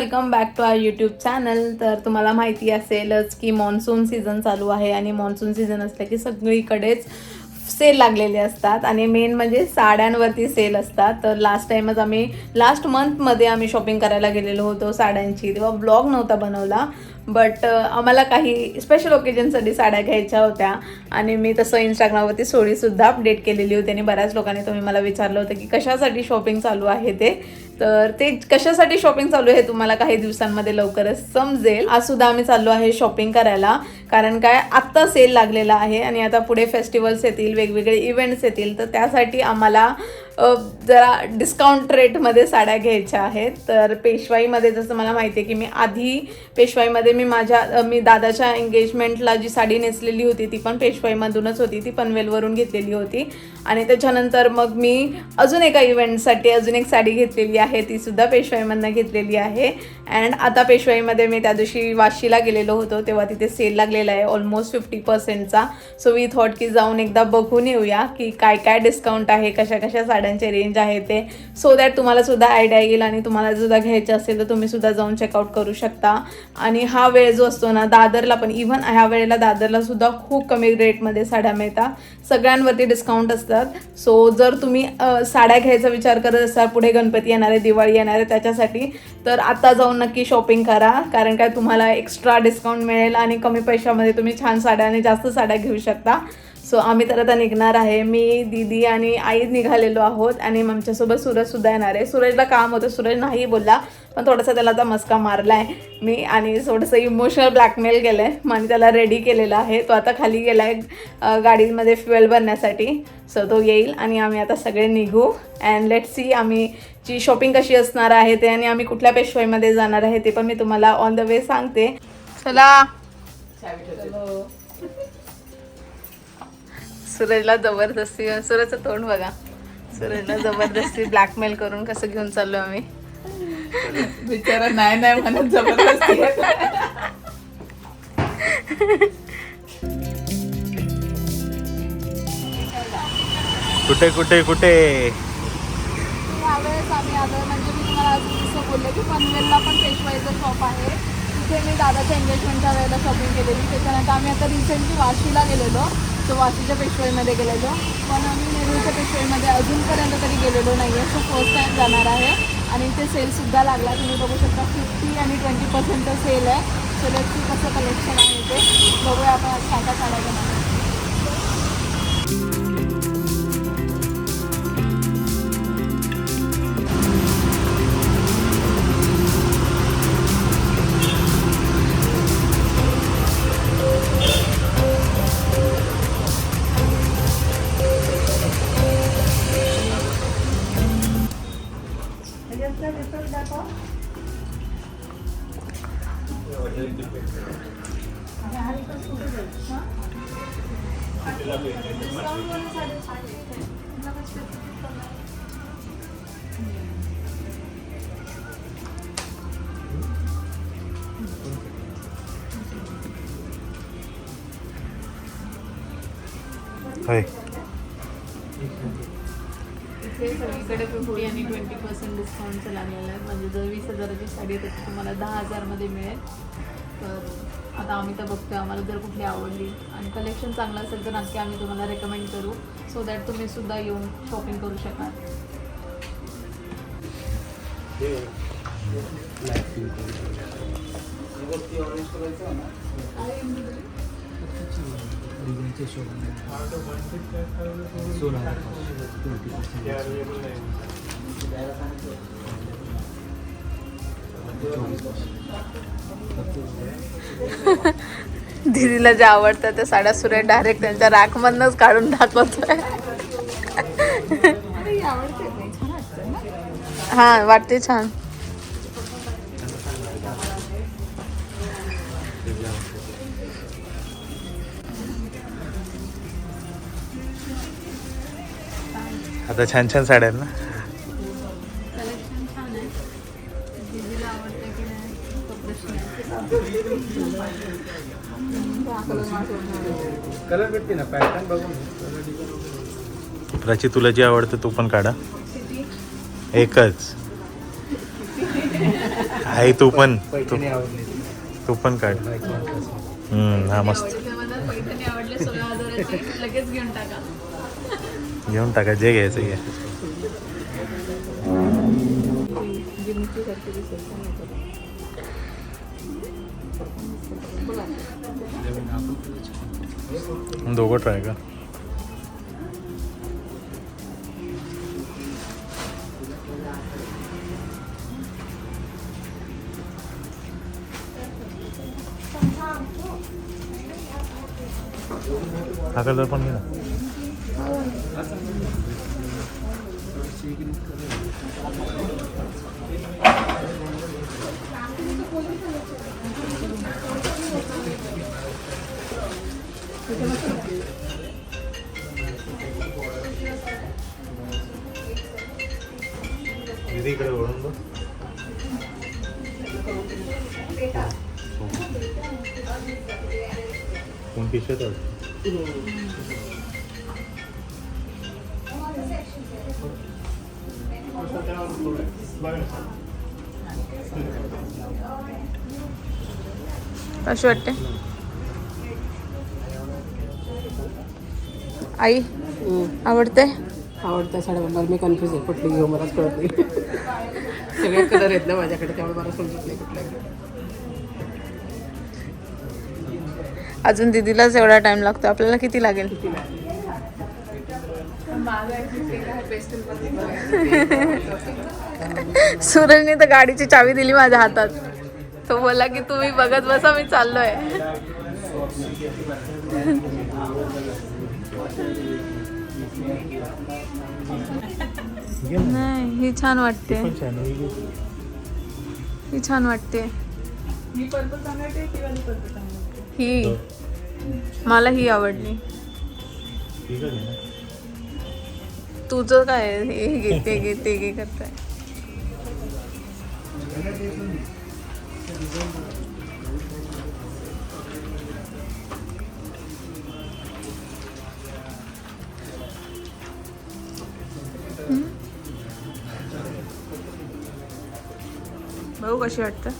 Welcome back to our YouTube channel तर तुम्हाला माहिती असेलच की मान्सून सीझन चालू आहे आणि मान्सून सीझन असलं की सगळीकडेच सेल लागलेले असतात. आणि मेन म्हणजे साड्यांवरती सेल असतात. तर लास्ट टाइमच आम्ही लास्ट मंथमध्ये आम्ही शॉपिंग करायला गेलेलो होतो साड्यांची. तेव्हा ब्लॉग नव्हता बनवला. बट uh, आम्हाला काही स्पेशल ओकेजनसाठी साड्या घ्यायच्या होत्या. आणि मी तसं इंस्टाग्रामवरती स्टोरीसुद्धा अपडेट केलेली होती. आणि बऱ्याच लोकांनी तुम्ही मला विचारलं होतं की कशासाठी शॉपिंग चालू आहे ते? तर ते कशासाठी शॉपिंग चालू आहे तुम्हाला काही दिवसांमध्ये लवकरच समजेल. आज सुद्धा आम्ही चाललो आहे शॉपिंग करायला. कारण काय आत्ता सेल लागलेला आहे. आणि आता पुढे फेस्टिवल्स येतील वेगवेगळे इव्हेंट्स येतील. तर त्यासाठी आम्हाला जरा डिस्काउंट रेटमध्ये साड्या घ्यायच्या आहेत. तर पेशवाईमध्ये जसं मला माहिती आहे की मी आधी पेशवाईमध्ये मी माझ्या मी दादाच्या एंगेजमेंटला जी साडी नेसलेली होती ती पण पेशवाईमधूनच होती. ती पनवेलवरून घेतलेली होती. आणि त्याच्यानंतर मग मी अजून एका इव्हेंटसाठी अजून एक साडी घेतलेली आहे. ती सुद्धा पेशवाईमधनं घेतलेली आहे. अँड आता पेशवाईमध्ये मी त्या दिवशी वाशीला गेलेलो होतो तेव्हा तिथे सेल लागलेला आहे ऑलमोस्ट फिफ्टी पर्सेंटचा सो वी थॉट की जाऊन एकदा बघून येऊया की काय काय डिस्काउंट आहे कशा कशा साड्या साड्यांचे रेंज आहे ते. सो दॅट तुम्हाला सुद्धा आयडिया येईल आणि तुम्हाला सुद्धा घ्यायचे असेल तर तुम्ही सुद्धा जाऊन चेकआउट करू शकता. आणि हा वेळ जो असतो ना दादरला पण इव्हन ह्या वेळेला दादरला सुद्धा खूप कमी रेटमध्ये साड्या मिळतात. सगळ्यांवरती डिस्काउंट असतात. सो जर तुम्ही साड्या घ्यायचा विचार करत असाल पुढे गणपती येणार आहे दिवाळी येणार आहे त्याच्यासाठी तर आता जाऊन नक्की शॉपिंग करा. कारण काय तुम्हाला एक्स्ट्रा डिस्काउंट मिळेल आणि कमी पैशामध्ये तुम्ही छान साड्या आणि जास्त साड्या घेऊ शकता. सो आम्ही तर आता निघणार आहे. मी दीदी आणि आई निघालेलो आहोत आणि आमच्यासोबत सूरजसुद्धा येणार आहे. सूरजला काम होतं. सूरज नाही बोलला पण थोडासा त्याला आता मस्का मारला आहे मी आणि थोडंसं इमोशनल ब्लॅकमेल केलं आहे मग त्याला रेडी केलेला आहे. तो आता खाली गेला आहे गाडीमध्ये फ्युएल भरण्यासाठी. सो तो येईल आणि आम्ही आता सगळे निघू. अँड लेट सी आम्ही ची शॉपिंग कशी असणार आहे ते आणि आम्ही कुठल्या पेशवाईमध्ये जाणार आहे ते पण मी तुम्हाला ऑन द वे सांगते. चला. सूरजला जबरदस्ती सूरजचं तोंड बघा. सूरजला जबरदस्ती ब्लॅकमेल करून कसं घेऊन चाललो आम्ही. बिचारा नाही नाही म्हणत जबरदस्ती. कुठे कुठे कुठे? यावेळेस आम्ही आलो म्हणजे मी तुम्हाला अजून बोलले की पनवेलला पण पेशवाईचं शॉप आहे. तिथे मी दादाच्या एंगेजमेंटच्या वेळेला शॉपिंग केलेली. त्याच्यानंतर आम्ही आता रिसेंटली वाशीला गेलेलो. तो वाशीच्या पेशवाईमध्ये गेलेलो. पण आम्ही नेरूळच्या पेशवाईमध्ये अजूनपर्यंत तरी गेलेलो नाही आहे सो फर्स्ट टाईम जाणार आहे. आणि इथे सेलसुद्धा लागला. तुम्ही बघू शकता फिफ्टी आणि ट्वेंटी पर्सेंट सेल आहे. सो कसं कलेक्शन आहे ते. बघूया आपण आज काय होय. इथे सगळीकडे फिफ्टी आणि ट्वेंटी पर्सेंट डिस्काउंटचं लागलेलं आहे. म्हणजे जर वीस हजाराची साडी आहे तर ती तुम्हाला दहा हजारमध्ये मिळेल. तर आता आम्ही तर बघतोय आम्हाला जर कुठली आवडली आणि कलेक्शन चांगलं असेल तर नक्की आम्ही तुम्हाला रेकमेंड करू. सो दॅट तुम्ही सुद्धा येऊन शॉपिंग करू शकाल. दीदीला जे आवडतं त्या साड्या सुरेख डायरेक्ट त्यांच्या रॅकमधनंच काढून दाखवतोय. हा वाटते छान. आता छान छान साड्या आहेत ना? कलेक्शन छान आहे दीदीला आवडतं की नाही तो प्रश्न आहे कलर भेटते ना पॅटर्न बघून. प्राची तुला जे आवडतं तू पण काढा. एकच. आई तू पण. तू पण काढ. हम्म हा मस्त. लगेच घेऊन टाका. घेऊन टाका जे घ्यायचं घ्या. दोघं ट्राय का हा कलर पण घे ना. इकडे वळून बघ कोणती शर्ट कशी वाटते? आई आवडते? आवडत्या साड्या मला मी कन्फ्युज आहे कुठली घेऊ मलाच कळत नाही. सगळे कलर आहेत ना माझ्याकडे त्यामुळे मला समजत नाही कुठल्या. अजून दिदीलाच एवढा टाइम लागतो आपल्याला किती लागेल? सूरजने तर गाडीची चावी दिली माझ्या हातात. तो बोला की तुम्ही बघत बसा मी चाललोय. नाही ही छान वाटते. ही छान वाटते. ही मला ही आवडली. ठीक आहे तुझं काय हे घे ते घे ते घे करताय. हम्म. बघू कशी वाटतं.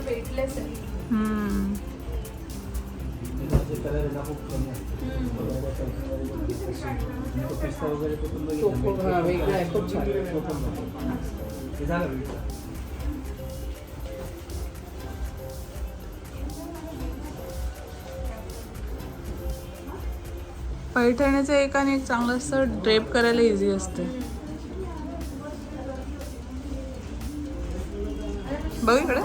वेटलेस आहे. पैठण्याचं पैठणीचं एक आणि एक चांगलं असं ड्रेप करायला इझी असते बघ इकडे.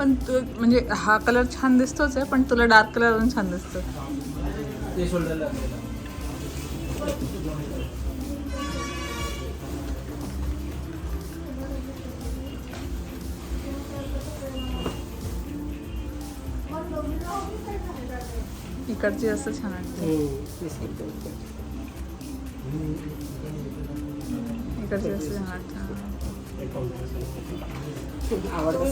पण तू म्हणजे हा कलर छान दिसतोच आहे पण तुला डार्क कलर अजून छान दिसतो. इकडची असं छान वाटते एकदम. इकडची असं छान वाटते आवडतं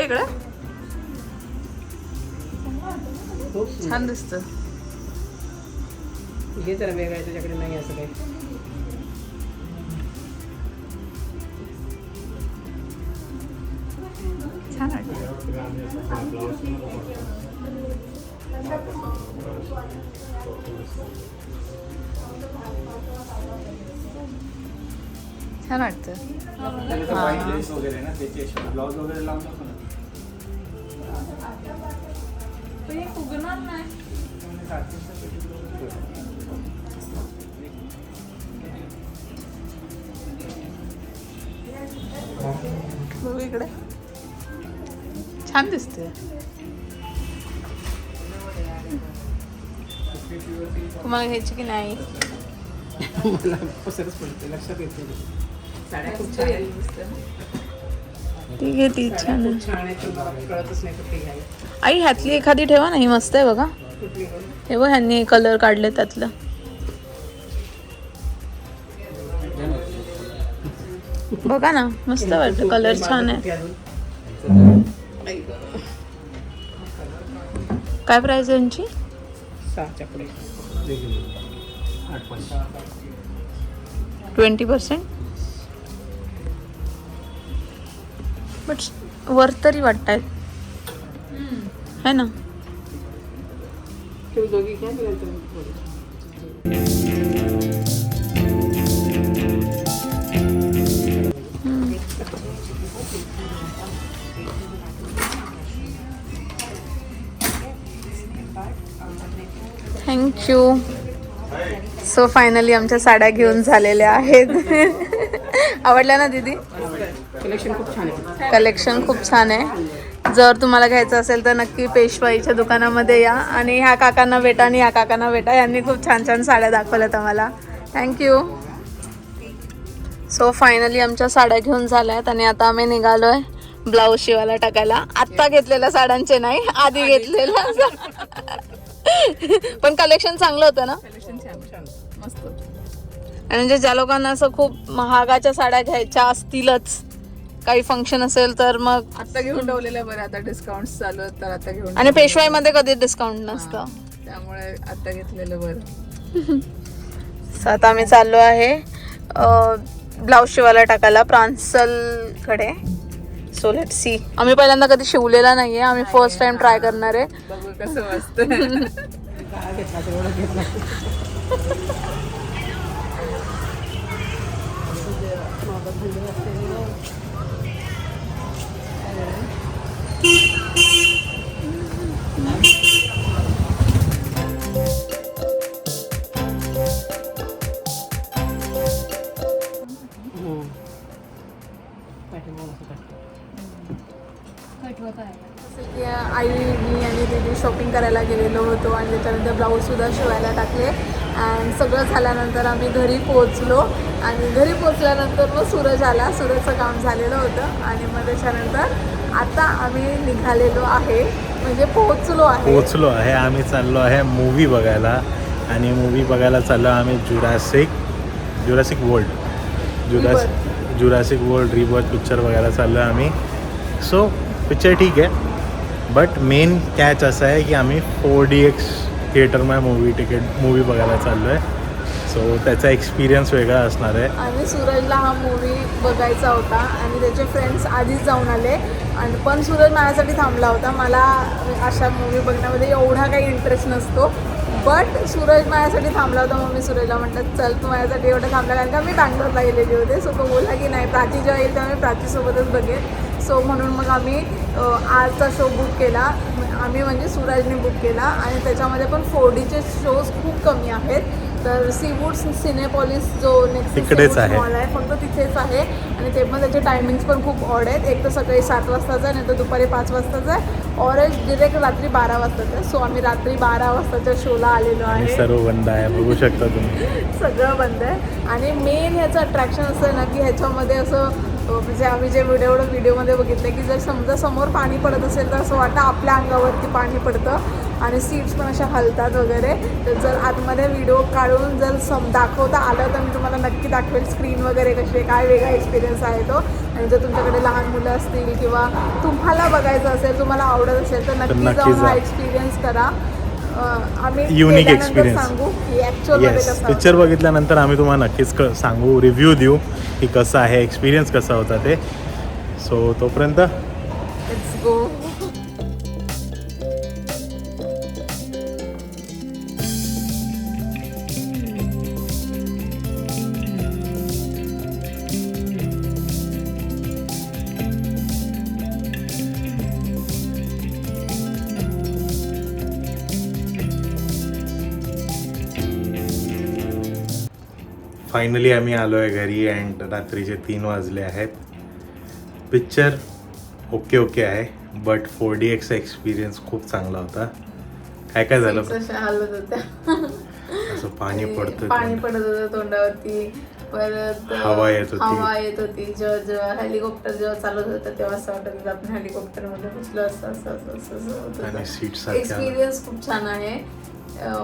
इकडे खूप छान दिसतं. हे जरा वेगळं आहे तुझ्याकडे नाही असं काही. छान वाटतं. छान वाटतं. त्याला ते white तुम्हाला घ्यायची की नाही? मला पसरच पडते लक्षात येते साड्या खूप छान आहेत. ती घे ती छान आहे. पण मला कळतच नाही कुठली घ्यायला आई ह्यातली एखादी ठेवा ना ही मस्त आहे बघा. कुठली घेऊ? हे बघ ह्यांनी कलर काढले त्यातलं. बघा ना मस्त वाटतं. कलर छान आहे. काय प्राइस आहे यांची? सहाच्या पुढे ट्वेंटी पर्सेंट? बट वर्थ तरी वाटतायत है ना? थँक्यू सो फायनली आमच्या साड्या घेऊन झालेल्या आहेत. आवडल्या ना दीदी? कलेक्शन खूप छान आहे. कलेक्शन खूप छान आहे. जर तुम्हाला घ्यायचं असेल तर नक्की पेशवाईच्या दुकानामध्ये या. आणि ह्या काकांना भेटा आणि ह्या काकांना भेटा. यांनी खूप छान छान साड्या दाखवल्यात आम्हाला. थँक्यू सो फायनली आमच्या साड्या घेऊन झाल्यात आणि आता आम्ही निघालो आहे ब्लाऊज शिवायला टाकायला. आत्ता घेतलेल्या साड्यांचे नाही आधी. घेतलेल्या. पण कलेक्शन चांगलं होतं ना? कलेक्शन छान छान. मस्त. आणि म्हणजे ज्या लोकांना असं खूप महागाच्या साड्या घ्यायच्या असतीलच काही फंक्शन असेल तर मग आता घेऊन ठेवलेलं बरं आता डिस्काउंट चालू आहेत तर आता घेऊन आणि पेशवाईमध्ये कधी डिस्काउंट नसतं? त्यामुळे आता घेतलेलं बरं. So आता आम्ही चाललो आहे ब्लाऊज शिवायला टाकायला प्रांसलकडे. सो लेट सी आम्ही पहिल्यांदा कधी शिवलेला नाहीये आम्ही फर्स्ट टाइम ट्राय करणार आहे. बघू कसं मस्त. की आई मी आणि दीदी शॉपिंग करायला गेलेलो होतो आणि त्याच्यानंतर ब्लाऊजसुद्धा शिवायला टाकले अँड सगळं झाल्यानंतर आम्ही घरी पोहोचलो आणि घरी पोचल्यानंतर मग सूरज आला सूरजचं काम झालेलं होतं आणि मग त्याच्यानंतर आता आम्ही निघालेलो आहे म्हणजे पोहोचलो आहे पोहोचलो आहे आम्ही चाललो आहे मूवी बघायला. आणि मूवी बघायला चाललो आम्ही जुरासिक जुरासिक वर्ल्ड जुरास जुरासिक वर्ल्ड रिबर्थ पिक्चर बघायला चाललो आहे आम्ही. सो पिक्चर ठीक आहे. बट मेन कॅच असं आहे की आम्ही फोर डी एक्स थिएटरमध्ये मूवी तिकीट मूवी बघायला चाललो आहे सो त्याचा एक्सपिरियन्स वेगळा असणार आहे. आणि सूरजला हा मूवी बघायचा होता आणि त्याचे फ्रेंड्स आधीच जाऊन आले. आणि पण सूरज माझ्यासाठी थांबला होता. मला अशा मूवी बघण्यामध्ये एवढा काही इंटरेस्ट नसतो. बट सूरज माझ्यासाठी थांबला होता मग मी सूरजला म्हटलं चल तू माझ्यासाठी एवढं थांबला कारण का मी बँगलोरला गेलेले होते. सो तो बोलला की नाही प्राची जेव्हा येईल तेव्हा मी प्राचीसोबतच बघेन. सो म्हणून मग आम्ही आजचा शो बुक केला. आम्ही म्हणजे सूरजने बुक केला. आणि त्याच्यामध्ये पण फोर डीचे शोज खूप कमी आहेत. तर सीवूड सिनेपॉलिस जो नेक्स्ट तिकडेच आहे. मॉल आहे फक्त तिथेच आहे. आणि ते पण त्याचे टायमिंग्स पण खूप ऑड आहेत. एक तर सकाळी सात वाजताचा आहे नाही तर दुपारी पाच वाजताचा आहे. ऑरेंज डिरेक्ट रात्री बारा वाजताचा आहे. सो आम्ही रात्री बारा वाजताच्या शोला आलेलो आहे. सर्व बंद आहे. बघू शकता तुम्ही. सगळं बंद आहे. आणि मेन ह्याचं अट्रॅक्शन असं आहे ना की ह्याच्यामध्ये असं म्हणजे आम्ही जे व्हिडिओ व्हिडिओमध्ये बघितलं की जर समजा समोर पाणी पडत असेल तर असं वाटतं आपल्या अंगावरती पाणी पडतं. आणि सीट्स पण अशा हलतात वगैरे. तर जर आतमध्ये व्हिडिओ काढून जर सम दाखवता आलं तर मी तुम्हाला नक्की दाखवेल स्क्रीन वगैरे कशी आहे काय वेगळा एक्सपिरियन्स आहे तो. आणि जर तुमच्याकडे लहान मुलं असतील किंवा तुम्हाला बघायचं असेल तुम्हाला आवडत असेल तर नक्की जाऊन हा. एक्सपिरियन्स करा. आम्ही गेल्यानंतर experience. सांगू की येस पिक्चर बघितल्यानंतर आम्ही तुम्हाला नक्कीच क सांगू रिव्ह्यू देऊ की कसं आहे एक्सपिरियन्स कसा होता ते. सो तोपर्यंत फायनली आम्ही आलो आहे घरी अँड रात्रीचे तीन वाजले आहेत. पिक्चर ओके ओके आहे बट फोर डी एक्सचा एक्सपिरियन्स खूप चांगला होता. काय काय झालं? असं पाणी पडतं पाणी पडत होतं तोंडावरती. परत हवा येत होती. हवा येत होती. जेव्हा जेव्हा हेलिकॉप्टर जेव्हा चालत होतं तेव्हा असं वाटत होतं आपण हेलिकॉप्टरमध्ये बसलो असं असं असं असं एक्सपिरियन्स खूप छान आहे.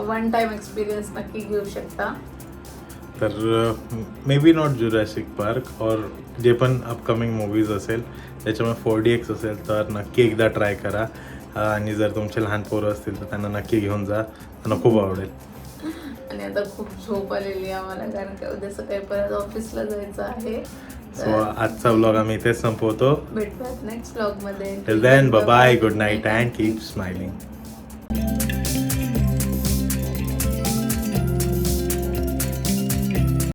वन टाइम एक्सपिरियन्स नक्की घेऊ शकता. तर मे बी नॉट जुरॅसिक पार्क और जे पण अपकमिंग मूवीज असेल त्याच्यामुळे फोर डी एक्स असेल तर नक्की एकदा ट्राय करा. आणि जर तुमचे लहान पोरं असतील तर त्यांना नक्की घेऊन जा. त्यांना खूप आवडेल. आणि आता खूप झोप आलेली आम्हाला कारण का उद्या सकाळी परत ऑफिसला जायचं आहे. सो आजचा व्लॉग आम्ही इथेच संपवतो. भेटूयात नेक्स्ट ब्लॉगमध्ये. Then bye good night and keep smiling